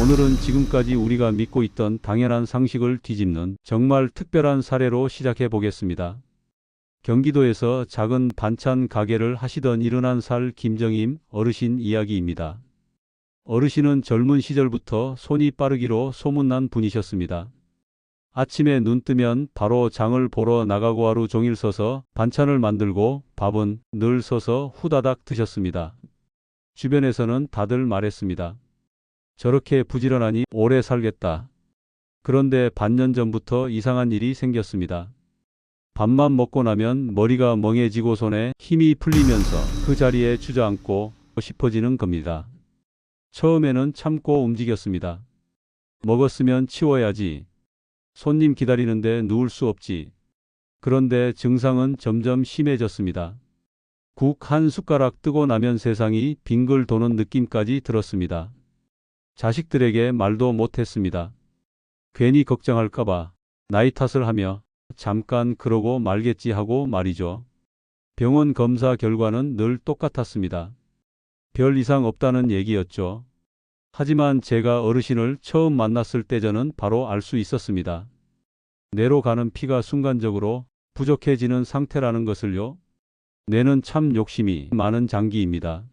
오늘은 지금까지 우리가 믿고 있던 당연한 상식을 뒤집는 정말 특별한 사례로 시작해 보겠습니다. 경기도에서 작은 반찬 가게를 하시던 71살 김정임 어르신 이야기입니다. 어르신은 젊은 시절부터 손이 빠르기로 소문난 분이셨습니다. 아침에 눈 뜨면 바로 장을 보러 나가고 하루 종일 서서 반찬을 만들고 밥은 늘 서서 후다닥 드셨습니다. 주변에서는 다들 말했습니다. 저렇게 부지런하니 오래 살겠다. 그런데 반년 전부터 이상한 일이 생겼습니다. 밥만 먹고 나면 머리가 멍해지고 손에 힘이 풀리면서 그 자리에 주저앉고 싶어지는 겁니다. 처음에는 참고 움직였습니다. 먹었으면 치워야지. 손님 기다리는데 누울 수 없지. 그런데 증상은 점점 심해졌습니다. 국 한 숟가락 뜨고 나면 세상이 빙글 도는 느낌까지 들었습니다. 자식들에게 말도 못했습니다. 괜히 걱정할까봐 나이 탓을 하며 잠깐 그러고 말겠지 하고 말이죠. 병원 검사 결과는 늘 똑같았습니다. 별 이상 없다는 얘기였죠. 하지만 제가 어르신을 처음 만났을 때 저는 바로 알 수 있었습니다. 뇌로 가는 피가 순간적으로 부족해지는 상태라는 것을요. 뇌는 참 욕심이 많은 장기입니다.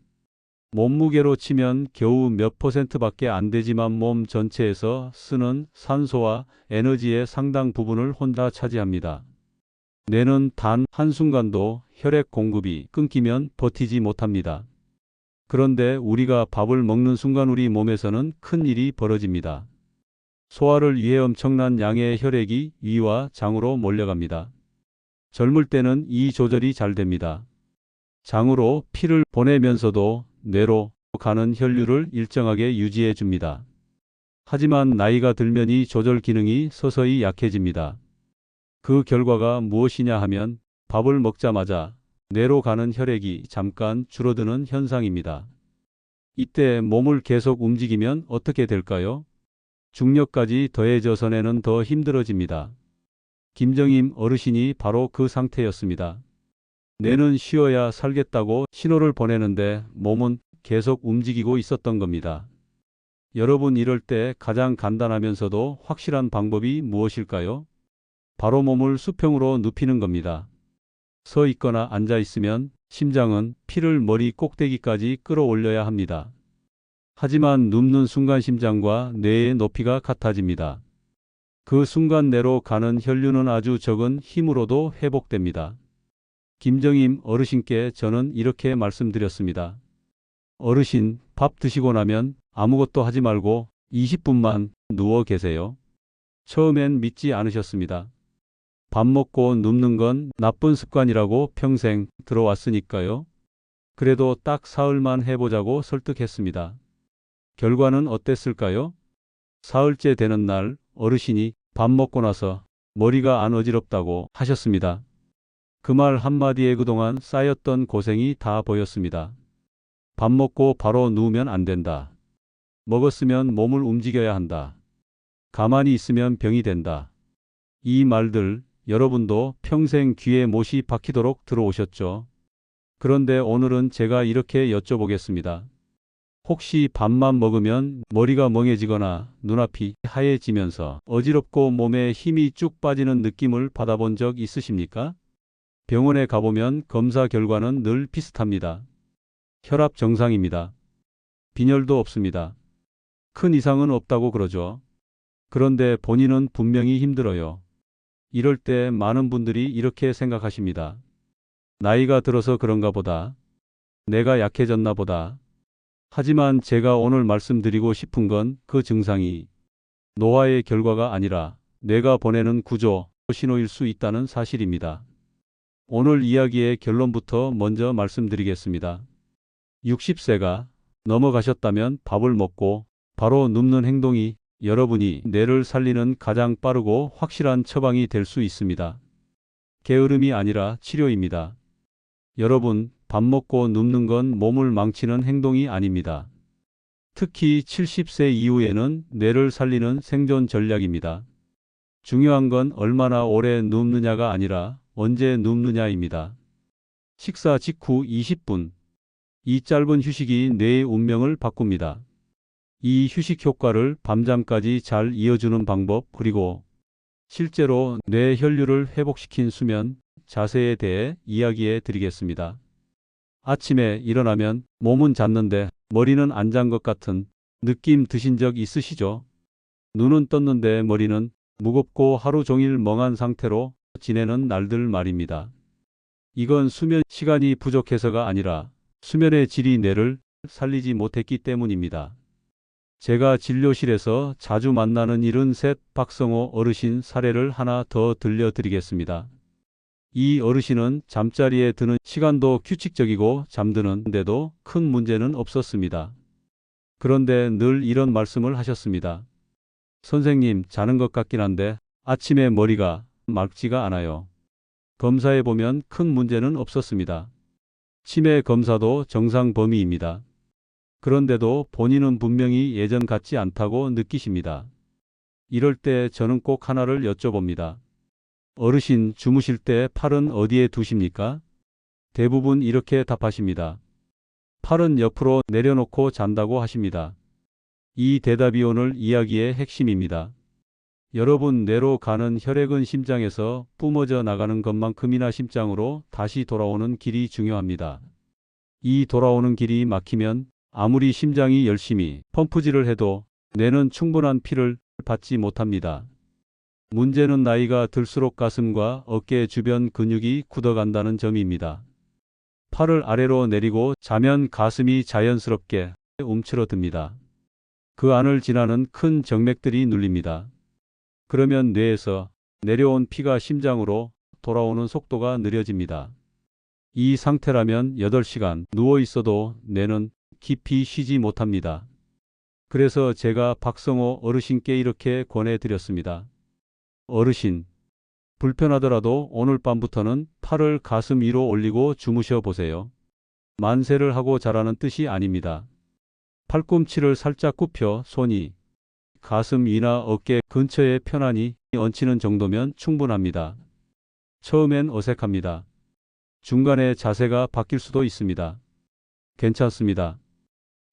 몸무게로 치면 겨우 몇 퍼센트밖에 안 되지만 몸 전체에서 쓰는 산소와 에너지의 상당 부분을 혼자 차지합니다. 뇌는 단 한순간도 혈액 공급이 끊기면 버티지 못합니다. 그런데 우리가 밥을 먹는 순간 우리 몸에서는 큰 일이 벌어집니다. 소화를 위해 엄청난 양의 혈액이 위와 장으로 몰려갑니다. 젊을 때는 이 조절이 잘 됩니다. 장으로 피를 보내면서도 뇌로 가는 혈류를 일정하게 유지해 줍니다. 하지만 나이가 들면 이 조절 기능이 서서히 약해집니다. 그 결과가 무엇이냐 하면 밥을 먹자마자 뇌로 가는 혈액이 잠깐 줄어드는 현상입니다. 이때 몸을 계속 움직이면 어떻게 될까요? 중력까지 더해져서 뇌는 더 힘들어집니다. 김정임 어르신이 바로 그 상태였습니다. 뇌는 쉬어야 살겠다고 신호를 보내는데 몸은 계속 움직이고 있었던 겁니다. 여러분 이럴 때 가장 간단하면서도 확실한 방법이 무엇일까요? 바로 몸을 수평으로 눕히는 겁니다. 서 있거나 앉아 있으면 심장은 피를 머리 꼭대기까지 끌어올려야 합니다. 하지만 눕는 순간 심장과 뇌의 높이가 같아집니다. 그 순간 내로 가는 혈류는 아주 적은 힘으로도 회복됩니다. 김정임 어르신께 저는 이렇게 말씀드렸습니다. 어르신, 밥 드시고 나면 아무것도 하지 말고 20분만 누워 계세요. 처음엔 믿지 않으셨습니다. 밥 먹고 눕는 건 나쁜 습관이라고 평생 들어왔으니까요. 그래도 딱 사흘만 해보자고 설득했습니다. 결과는 어땠을까요? 사흘째 되는 날 어르신이 밥 먹고 나서 머리가 안 어지럽다고 하셨습니다. 그 말 한마디에 그동안 쌓였던 고생이 다 보였습니다. 밥 먹고 바로 누우면 안 된다. 먹었으면 몸을 움직여야 한다. 가만히 있으면 병이 된다. 이 말들 여러분도 평생 귀에 못이 박히도록 들어오셨죠. 그런데 오늘은 제가 이렇게 여쭤보겠습니다. 혹시 밥만 먹으면 머리가 멍해지거나 눈앞이 하얘지면서 어지럽고 몸에 힘이 쭉 빠지는 느낌을 받아본 적 있으십니까? 병원에 가보면 검사 결과는 늘 비슷합니다. 혈압 정상입니다. 빈혈도 없습니다. 큰 이상은 없다고 그러죠. 그런데 본인은 분명히 힘들어요. 이럴 때 많은 분들이 이렇게 생각하십니다. 나이가 들어서 그런가 보다. 내가 약해졌나 보다. 하지만 제가 오늘 말씀드리고 싶은 건 그 증상이 노화의 결과가 아니라 뇌가 보내는 구조 신호일 수 있다는 사실입니다. 오늘 이야기의 결론부터 먼저 말씀드리겠습니다. 60세가 넘어가셨다면 밥을 먹고 바로 눕는 행동이 여러분이 뇌를 살리는 가장 빠르고 확실한 처방이 될 수 있습니다. 게으름이 아니라 치료입니다. 여러분, 밥 먹고 눕는 건 몸을 망치는 행동이 아닙니다. 특히 70세 이후에는 뇌를 살리는 생존 전략입니다. 중요한 건 얼마나 오래 눕느냐가 아니라 언제 눕느냐입니다. 식사 직후 20분. 이 짧은 휴식이 뇌의 운명을 바꿉니다. 이 휴식 효과를 밤잠까지 잘 이어주는 방법 그리고 실제로 뇌 혈류를 회복시킨 수면 자세에 대해 이야기해 드리겠습니다. 아침에 일어나면 몸은 잤는데 머리는 안 잔 것 같은 느낌 드신 적 있으시죠? 눈은 떴는데 머리는 무겁고 하루 종일 멍한 상태로 지내는 날들 말입니다. 이건 수면 시간이 부족해서가 아니라 수면의 질이 뇌를 살리지 못했기 때문입니다. 제가 진료실에서 자주 만나는 73 박성호 어르신 사례를 하나 더 들려드리겠습니다. 이 어르신은 잠자리에 드는 시간도 규칙적이고 잠드는데도 큰 문제는 없었습니다. 그런데 늘 이런 말씀을 하셨습니다. 선생님, 자는 것 같긴 한데 아침에 머리가 맑지가 않아요. 검사해 보면 큰 문제는 없었습니다. 치매 검사도 정상 범위입니다. 그런데도 본인은 분명히 예전 같지 않다고 느끼십니다. 이럴 때 저는 꼭 하나를 여쭤봅니다. 어르신 주무실 때 팔은 어디에 두십니까? 대부분 이렇게 답하십니다. 팔은 옆으로 내려놓고 잔다고 하십니다. 이 대답이 오늘 이야기의 핵심입니다. 여러분 뇌로 가는 혈액은 심장에서 뿜어져 나가는 것만큼이나 심장으로 다시 돌아오는 길이 중요합니다. 이 돌아오는 길이 막히면 아무리 심장이 열심히 펌프질을 해도 뇌는 충분한 피를 받지 못합니다. 문제는 나이가 들수록 가슴과 어깨 주변 근육이 굳어간다는 점입니다. 팔을 아래로 내리고 자면 가슴이 자연스럽게 움츠러듭니다. 그 안을 지나는 큰 정맥들이 눌립니다. 그러면 뇌에서 내려온 피가 심장으로 돌아오는 속도가 느려집니다. 이 상태라면 8시간 누워 있어도 뇌는 깊이 쉬지 못합니다. 그래서 제가 박성호 어르신께 이렇게 권해드렸습니다. 어르신, 불편하더라도 오늘 밤부터는 팔을 가슴 위로 올리고 주무셔 보세요. 만세를 하고 자라는 뜻이 아닙니다. 팔꿈치를 살짝 굽혀 손이 가슴 위나 어깨 근처에 편안히 얹히는 정도면 충분합니다. 처음엔 어색합니다. 중간에 자세가 바뀔 수도 있습니다. 괜찮습니다.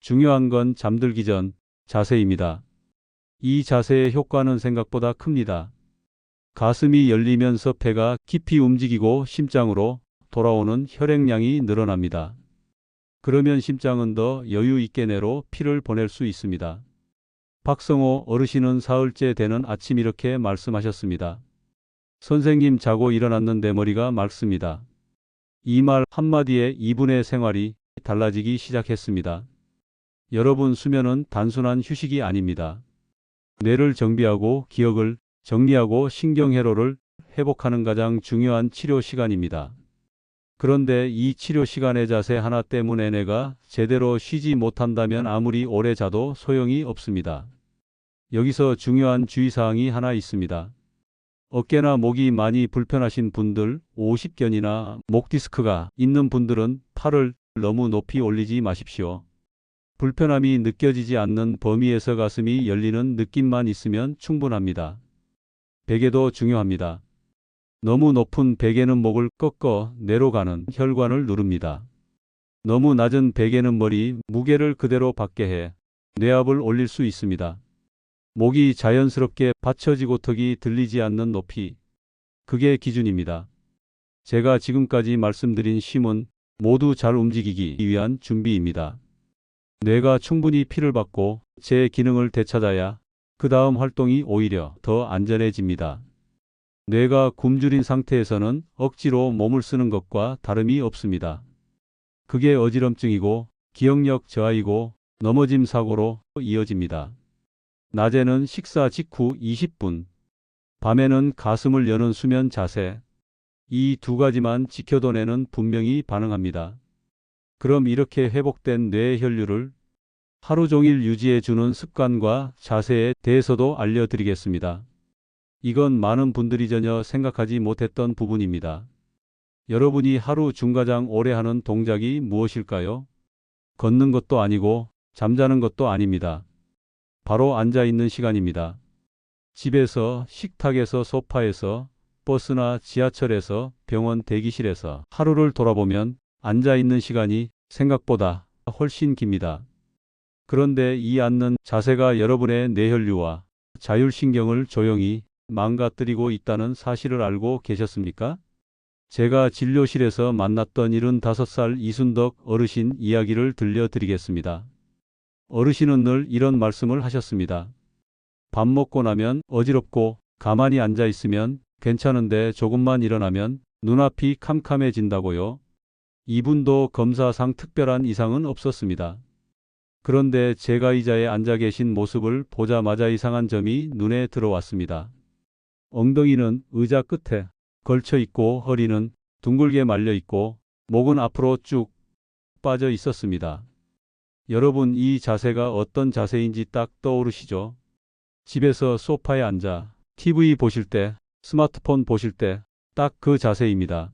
중요한 건 잠들기 전 자세입니다. 이 자세의 효과는 생각보다 큽니다. 가슴이 열리면서 폐가 깊이 움직이고 심장으로 돌아오는 혈액량이 늘어납니다. 그러면 심장은 더 여유 있게 내로 피를 보낼 수 있습니다. 박성호 어르신은 사흘째 되는 아침 이렇게 말씀하셨습니다. 선생님 자고 일어났는데 머리가 맑습니다. 이 말 한마디에 이분의 생활이 달라지기 시작했습니다. 여러분 수면은 단순한 휴식이 아닙니다. 뇌를 정비하고 기억을 정리하고 신경회로를 회복하는 가장 중요한 치료 시간입니다. 그런데 이 치료 시간의 자세 하나 때문에 내가 제대로 쉬지 못한다면 아무리 오래 자도 소용이 없습니다. 여기서 중요한 주의사항이 하나 있습니다. 어깨나 목이 많이 불편하신 분들, 50견이나 목 디스크가 있는 분들은 팔을 너무 높이 올리지 마십시오. 불편함이 느껴지지 않는 범위에서 가슴이 열리는 느낌만 있으면 충분합니다. 베개도 중요합니다. 너무 높은 베개는 목을 꺾어 내려가는 혈관을 누릅니다. 너무 낮은 베개는 머리 무게를 그대로 받게 해 뇌압을 올릴 수 있습니다. 목이 자연스럽게 받쳐지고 턱이 들리지 않는 높이. 그게 기준입니다. 제가 지금까지 말씀드린 쉼은 모두 잘 움직이기 위한 준비입니다. 뇌가 충분히 피를 받고 제 기능을 되찾아야 그 다음 활동이 오히려 더 안전해집니다. 뇌가 굶주린 상태에서는 억지로 몸을 쓰는 것과 다름이 없습니다. 그게 어지럼증이고 기억력 저하이고 넘어짐 사고로 이어집니다. 낮에는 식사 직후 20분, 밤에는 가슴을 여는 수면 자세. 이 두 가지만 지켜도 뇌는 분명히 반응합니다. 그럼 이렇게 회복된 뇌 혈류를 하루 종일 유지해 주는 습관과 자세에 대해서도 알려드리겠습니다. 이건 많은 분들이 전혀 생각하지 못했던 부분입니다. 여러분이 하루 중가장 오래 하는 동작이 무엇일까요? 걷는 것도 아니고 잠자는 것도 아닙니다. 바로 앉아 있는 시간입니다. 집에서, 식탁에서, 소파에서, 버스나 지하철에서, 병원 대기실에서 하루를 돌아보면 앉아 있는 시간이 생각보다 훨씬 깁니다. 그런데 이 앉는 자세가 여러분의 뇌혈류와 자율신경을 조용히 망가뜨리고 있다는 사실을 알고 계셨습니까? 제가 진료실에서 만났던 75살 이순덕 어르신 이야기를 들려드리겠습니다. 어르신은 늘 이런 말씀을 하셨습니다. 밥 먹고 나면 어지럽고 가만히 앉아 있으면 괜찮은데 조금만 일어나면 눈앞이 캄캄해진다고요. 이분도 검사상 특별한 이상은 없었습니다. 그런데 제가 의자에 앉아 계신 모습을 보자마자 이상한 점이 눈에 들어왔습니다. 엉덩이는 의자 끝에 걸쳐 있고 허리는 둥글게 말려 있고 목은 앞으로 쭉 빠져 있었습니다. 여러분 이 자세가 어떤 자세인지 딱 떠오르시죠? 집에서 소파에 앉아 TV 보실 때, 스마트폰 보실 때 딱 그 자세입니다.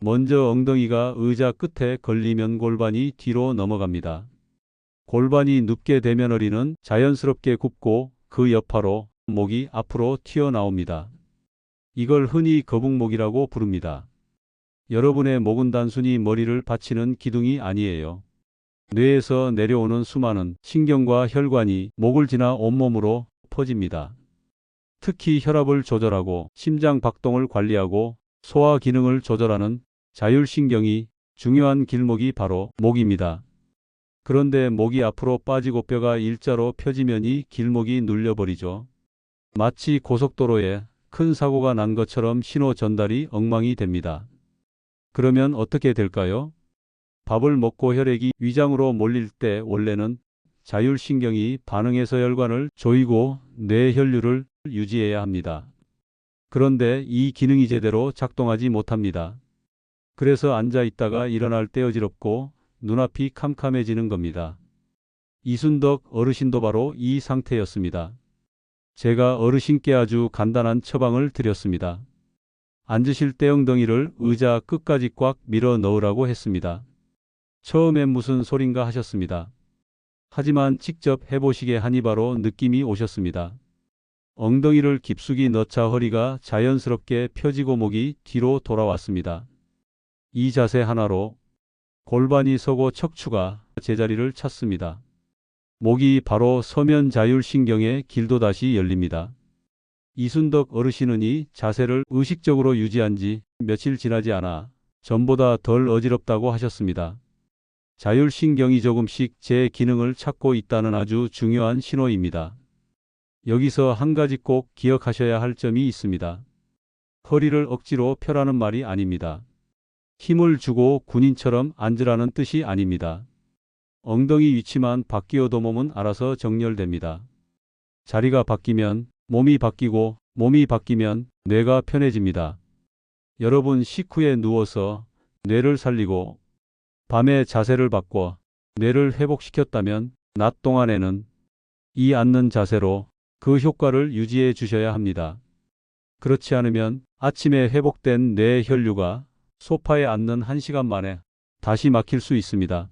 먼저 엉덩이가 의자 끝에 걸리면 골반이 뒤로 넘어갑니다. 골반이 눕게 되면 허리는 자연스럽게 굽고 그 여파로 목이 앞으로 튀어나옵니다. 이걸 흔히 거북목이라고 부릅니다. 여러분의 목은 단순히 머리를 받치는 기둥이 아니에요. 뇌에서 내려오는 수많은 신경과 혈관이 목을 지나 온몸으로 퍼집니다. 특히 혈압을 조절하고 심장 박동을 관리하고 소화 기능을 조절하는 자율신경이 중요한 길목이 바로 목입니다. 그런데 목이 앞으로 빠지고 뼈가 일자로 펴지면 이 길목이 눌려버리죠. 마치 고속도로에 큰 사고가 난 것처럼 신호 전달이 엉망이 됩니다. 그러면 어떻게 될까요? 밥을 먹고 혈액이 위장으로 몰릴 때 원래는 자율신경이 반응해서 혈관을 조이고 뇌 혈류를 유지해야 합니다. 그런데 이 기능이 제대로 작동하지 못합니다. 그래서 앉아 있다가 일어날 때 어지럽고 눈앞이 캄캄해지는 겁니다. 이순덕 어르신도 바로 이 상태였습니다. 제가 어르신께 아주 간단한 처방을 드렸습니다. 앉으실 때 엉덩이를 의자 끝까지 꽉 밀어 넣으라고 했습니다. 처음엔 무슨 소린가 하셨습니다. 하지만 직접 해보시게 하니 바로 느낌이 오셨습니다. 엉덩이를 깊숙이 넣자 허리가 자연스럽게 펴지고 목이 뒤로 돌아왔습니다. 이 자세 하나로 골반이 서고 척추가 제자리를 찾습니다. 목이 바로 서면 자율신경의 길도 다시 열립니다. 이순덕 어르신은 이 자세를 의식적으로 유지한 지 며칠 지나지 않아 전보다 덜 어지럽다고 하셨습니다. 자율신경이 조금씩 제 기능을 찾고 있다는 아주 중요한 신호입니다. 여기서 한 가지 꼭 기억하셔야 할 점이 있습니다. 허리를 억지로 펴라는 말이 아닙니다. 힘을 주고 군인처럼 앉으라는 뜻이 아닙니다. 엉덩이 위치만 바뀌어도 몸은 알아서 정렬됩니다. 자리가 바뀌면 몸이 바뀌고 몸이 바뀌면 뇌가 편해집니다. 여러분 식후에 누워서 뇌를 살리고 밤에 자세를 바꿔 뇌를 회복시켰다면 낮 동안에는 이 앉는 자세로 그 효과를 유지해 주셔야 합니다. 그렇지 않으면 아침에 회복된 뇌 혈류가 소파에 앉는 1시간 만에 다시 막힐 수 있습니다.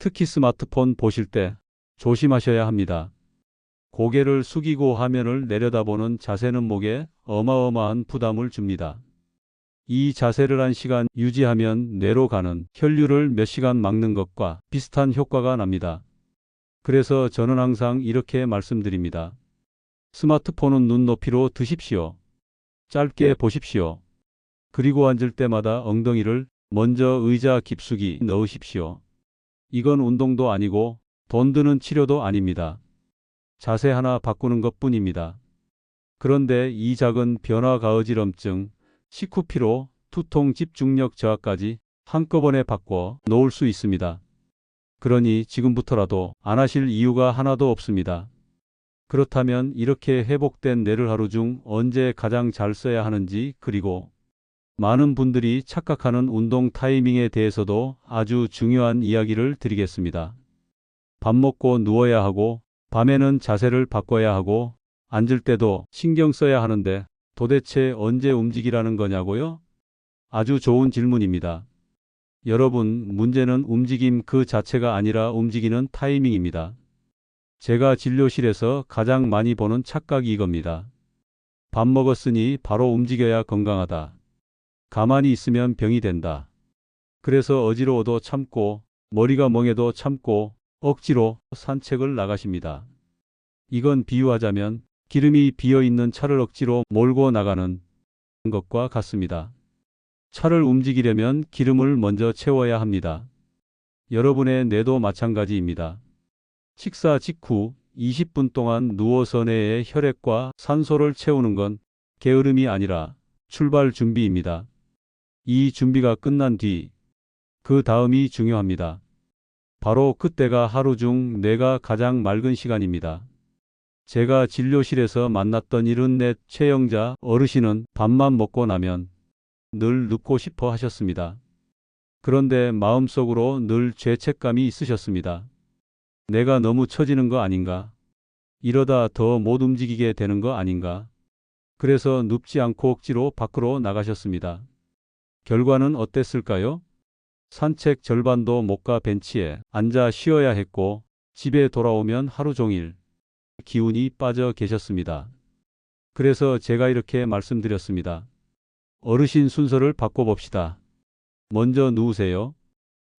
특히 스마트폰 보실 때 조심하셔야 합니다. 고개를 숙이고 화면을 내려다보는 자세는 목에 어마어마한 부담을 줍니다. 이 자세를 한 시간 유지하면 뇌로 가는 혈류를 몇 시간 막는 것과 비슷한 효과가 납니다. 그래서 저는 항상 이렇게 말씀드립니다. 스마트폰은 눈높이로 드십시오. 짧게 보십시오. 그리고 앉을 때마다 엉덩이를 먼저 의자 깊숙이 넣으십시오. 이건 운동도 아니고 돈 드는 치료도 아닙니다. 자세 하나 바꾸는 것 뿐입니다. 그런데 이 작은 변화 가 어지럼증, 식후 피로, 투통 집중력 저하까지 한꺼번에 바꿔 놓을 수 있습니다. 그러니 지금부터라도 안 하실 이유가 하나도 없습니다. 그렇다면 이렇게 회복된 뇌를 하루 중 언제 가장 잘 써야 하는지 그리고 많은 분들이 착각하는 운동 타이밍에 대해서도 아주 중요한 이야기를 드리겠습니다. 밥 먹고 누워야 하고 밤에는 자세를 바꿔야 하고 앉을 때도 신경 써야 하는데 도대체 언제 움직이라는 거냐고요? 아주 좋은 질문입니다. 여러분, 문제는 움직임 그 자체가 아니라 움직이는 타이밍입니다. 제가 진료실에서 가장 많이 보는 착각이 이겁니다. 밥 먹었으니 바로 움직여야 건강하다. 가만히 있으면 병이 된다. 그래서 어지러워도 참고, 머리가 멍해도 참고, 억지로 산책을 나가십니다. 이건 비유하자면 기름이 비어 있는 차를 억지로 몰고 나가는 것과 같습니다. 차를 움직이려면 기름을 먼저 채워야 합니다. 여러분의 뇌도 마찬가지입니다. 식사 직후 20분 동안 누워서 뇌의 혈액과 산소를 채우는 건 게으름이 아니라 출발 준비입니다. 이 준비가 끝난 뒤, 그 다음이 중요합니다. 바로 그때가 하루 중 뇌가 가장 맑은 시간입니다. 제가 진료실에서 만났던 74 최영자 어르신은 밥만 먹고 나면 늘 눕고 싶어 하셨습니다. 그런데 마음속으로 늘 죄책감이 있으셨습니다. 내가 너무 처지는 거 아닌가? 이러다 더 못 움직이게 되는 거 아닌가? 그래서 눕지 않고 억지로 밖으로 나가셨습니다. 결과는 어땠을까요? 산책 절반도 못 가 벤치에 앉아 쉬어야 했고 집에 돌아오면 하루 종일 기운이 빠져 계셨습니다. 그래서 제가 이렇게 말씀드렸습니다. 어르신 순서를 바꿔봅시다. 먼저 누우세요.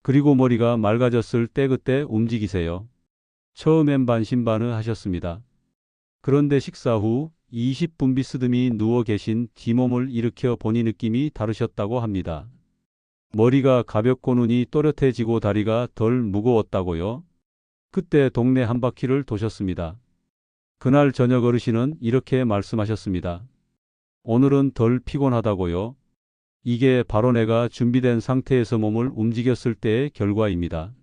그리고 머리가 맑아졌을 때 그때 움직이세요. 처음엔 반신반의 하셨습니다. 그런데 식사 후 20분 비스듬히 누워 계신 뒤몸을 일으켜 보니 느낌이 다르셨다고 합니다. 머리가 가볍고 눈이 또렷해지고 다리가 덜 무거웠다고요? 그때 동네 한 바퀴를 도셨습니다. 그날 저녁 어르신은 이렇게 말씀하셨습니다. 오늘은 덜 피곤하다고요? 이게 바로 내가 준비된 상태에서 몸을 움직였을 때의 결과입니다.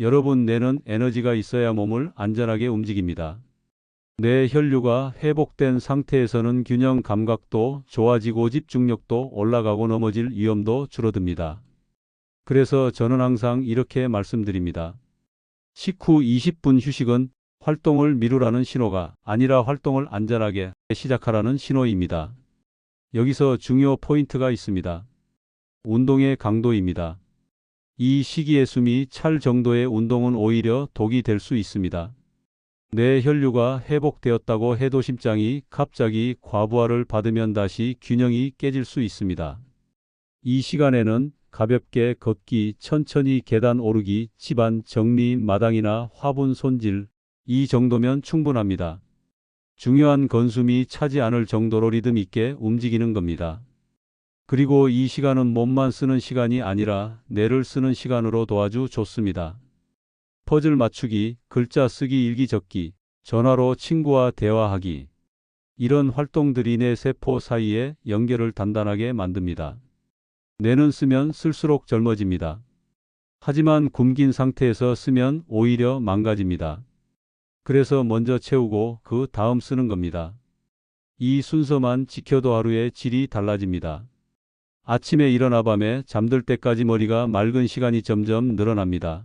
여러분 뇌는 에너지가 있어야 몸을 안전하게 움직입니다. 뇌 혈류가 회복된 상태에서는 균형 감각도 좋아지고 집중력도 올라가고 넘어질 위험도 줄어듭니다. 그래서 저는 항상 이렇게 말씀드립니다. 식후 20분 휴식은 활동을 미루라는 신호가 아니라 활동을 안전하게 시작하라는 신호입니다. 여기서 중요 포인트가 있습니다. 운동의 강도입니다. 이 시기에 숨이 찰 정도의 운동은 오히려 독이 될 수 있습니다. 뇌 혈류가 회복되었다고 해도 심장이 갑자기 과부하를 받으면 다시 균형이 깨질 수 있습니다. 이 시간에는 가볍게 걷기, 천천히 계단 오르기, 집안 정리, 마당이나 화분 손질, 이 정도면 충분합니다. 중요한 건숨이 차지 않을 정도로 리듬 있게 움직이는 겁니다. 그리고 이 시간은 몸만 쓰는 시간이 아니라 뇌를 쓰는 시간으로 도와주 좋습니다. 퍼즐 맞추기, 글자 쓰기, 일기 적기, 전화로 친구와 대화하기. 이런 활동들이 뇌 세포 사이의 연결을 단단하게 만듭니다. 뇌는 쓰면 쓸수록 젊어집니다. 하지만 굶긴 상태에서 쓰면 오히려 망가집니다. 그래서 먼저 채우고 그 다음 쓰는 겁니다. 이 순서만 지켜도 하루의 질이 달라집니다. 아침에 일어나 밤에 잠들 때까지 머리가 맑은 시간이 점점 늘어납니다.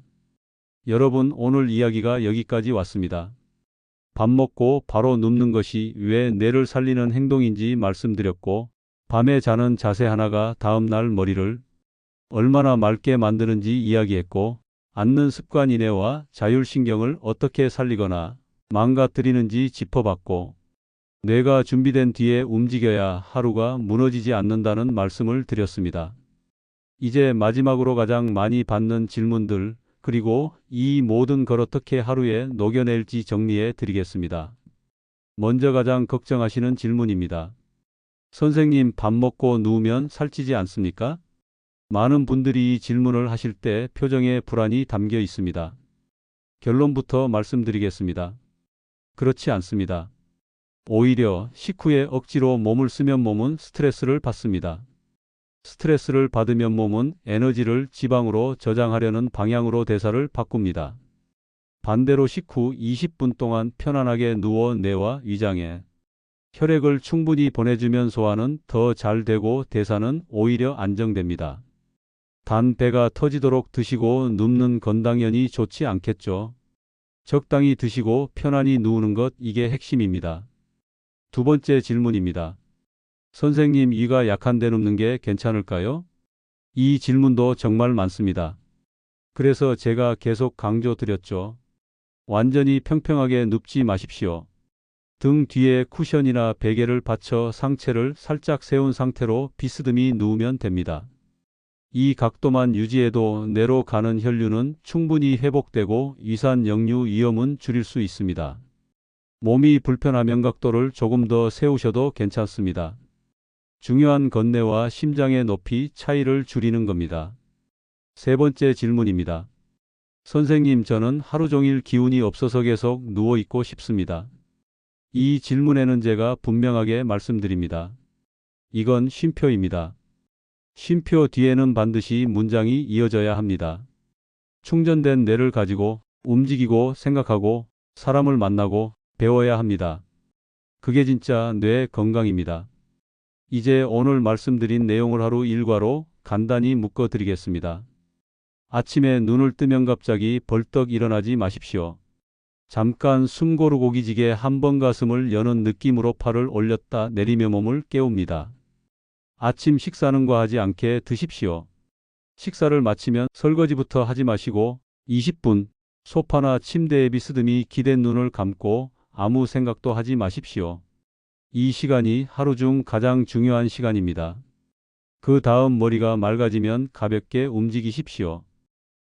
여러분 오늘 이야기가 여기까지 왔습니다. 밥 먹고 바로 눕는 것이 왜 뇌를 살리는 행동인지 말씀드렸고 밤에 자는 자세 하나가 다음날 머리를 얼마나 맑게 만드는지 이야기했고 앉는 습관 이내와 자율신경을 어떻게 살리거나 망가뜨리는지 짚어봤고 뇌가 준비된 뒤에 움직여야 하루가 무너지지 않는다는 말씀을 드렸습니다. 이제 마지막으로 가장 많이 받는 질문들 그리고 이 모든 걸 어떻게 하루에 녹여낼지 정리해 드리겠습니다. 먼저 가장 걱정하시는 질문입니다. 선생님 밥 먹고 누우면 살찌지 않습니까? 많은 분들이 이 질문을 하실 때 표정에 불안이 담겨 있습니다. 결론부터 말씀드리겠습니다. 그렇지 않습니다. 오히려 식후에 억지로 몸을 쓰면 몸은 스트레스를 받습니다. 스트레스를 받으면 몸은 에너지를 지방으로 저장하려는 방향으로 대사를 바꿉니다. 반대로 식후 20분 동안 편안하게 누워 뇌와 위장에 혈액을 충분히 보내주면 소화는 더 잘 되고 대사는 오히려 안정됩니다. 단 배가 터지도록 드시고 눕는 건 당연히 좋지 않겠죠. 적당히 드시고 편안히 누우는 것 이게 핵심입니다. 두 번째 질문입니다. 선생님 이가 약한데 눕는 게 괜찮을까요? 이 질문도 정말 많습니다. 그래서 제가 계속 강조드렸죠. 완전히 평평하게 눕지 마십시오. 등 뒤에 쿠션이나 베개를 받쳐 상체를 살짝 세운 상태로 비스듬히 누우면 됩니다. 이 각도만 유지해도 뇌로 가는 혈류는 충분히 회복되고 위산 역류 위험은 줄일 수 있습니다. 몸이 불편하면 각도를 조금 더 세우셔도 괜찮습니다. 중요한 건뇌와 심장의 높이 차이를 줄이는 겁니다. 세 번째 질문입니다. 선생님, 저는 하루 종일 기운이 없어서 계속 누워 있고 싶습니다. 이 질문에는 제가 분명하게 말씀드립니다. 이건 쉼표입니다. 쉼표 뒤에는 반드시 문장이 이어져야 합니다. 충전된 뇌를 가지고 움직이고 생각하고 사람을 만나고 배워야 합니다. 그게 진짜 뇌 건강입니다. 이제 오늘 말씀드린 내용을 하루 일과로 간단히 묶어 드리겠습니다. 아침에 눈을 뜨면 갑자기 벌떡 일어나지 마십시오. 잠깐 숨 고르고 기지개 한번 가슴을 여는 느낌으로 팔을 올렸다 내리며 몸을 깨웁니다. 아침 식사는 과하지 않게 드십시오. 식사를 마치면 설거지부터 하지 마시고 20분 소파나 침대에 비스듬히 기댄 눈을 감고 아무 생각도 하지 마십시오. 이 시간이 하루 중 가장 중요한 시간입니다. 그 다음 머리가 맑아지면 가볍게 움직이십시오.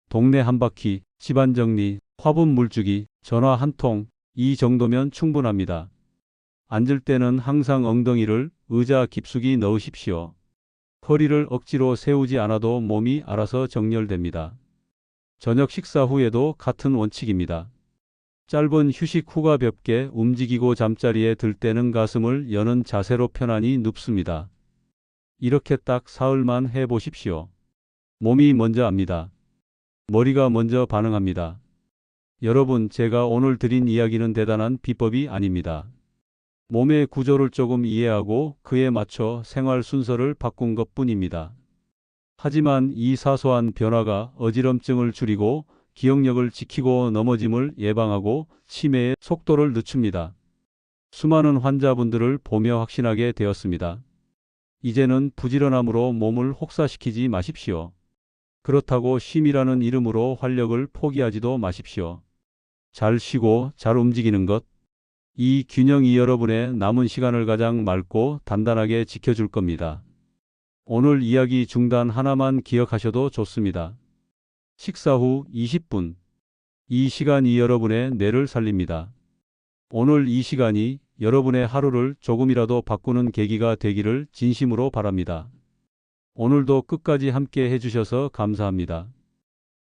동네 한 바퀴, 집안 정리, 화분 물주기, 전화 한 통, 이 정도면 충분합니다. 앉을 때는 항상 엉덩이를 의자 깊숙이 넣으십시오. 허리를 억지로 세우지 않아도 몸이 알아서 정렬됩니다. 저녁 식사 후에도 같은 원칙입니다. 짧은 휴식 후가 볍게 움직이고 잠자리에 들 때는 가슴을 여는 자세로 편안히 눕습니다. 이렇게 딱 사흘만 해 보십시오. 몸이 먼저 압니다. 머리가 먼저 반응합니다. 여러분, 제가 오늘 드린 이야기는 대단한 비법이 아닙니다. 몸의 구조를 조금 이해하고 그에 맞춰 생활 순서를 바꾼 것 뿐입니다. 하지만 이 사소한 변화가 어지럼증을 줄이고 기억력을 지키고 넘어짐을 예방하고 치매의 속도를 늦춥니다. 수많은 환자분들을 보며 확신하게 되었습니다. 이제는 부지런함으로 몸을 혹사시키지 마십시오. 그렇다고 쉼이라는 이름으로 활력을 포기하지도 마십시오. 잘 쉬고 잘 움직이는 것. 이 균형이 여러분의 남은 시간을 가장 맑고 단단하게 지켜줄 겁니다. 오늘 이야기 중단 하나만 기억하셔도 좋습니다. 식사 후 20분. 이 시간이 여러분의 뇌를 살립니다. 오늘 이 시간이 여러분의 하루를 조금이라도 바꾸는 계기가 되기를 진심으로 바랍니다. 오늘도 끝까지 함께 해주셔서 감사합니다.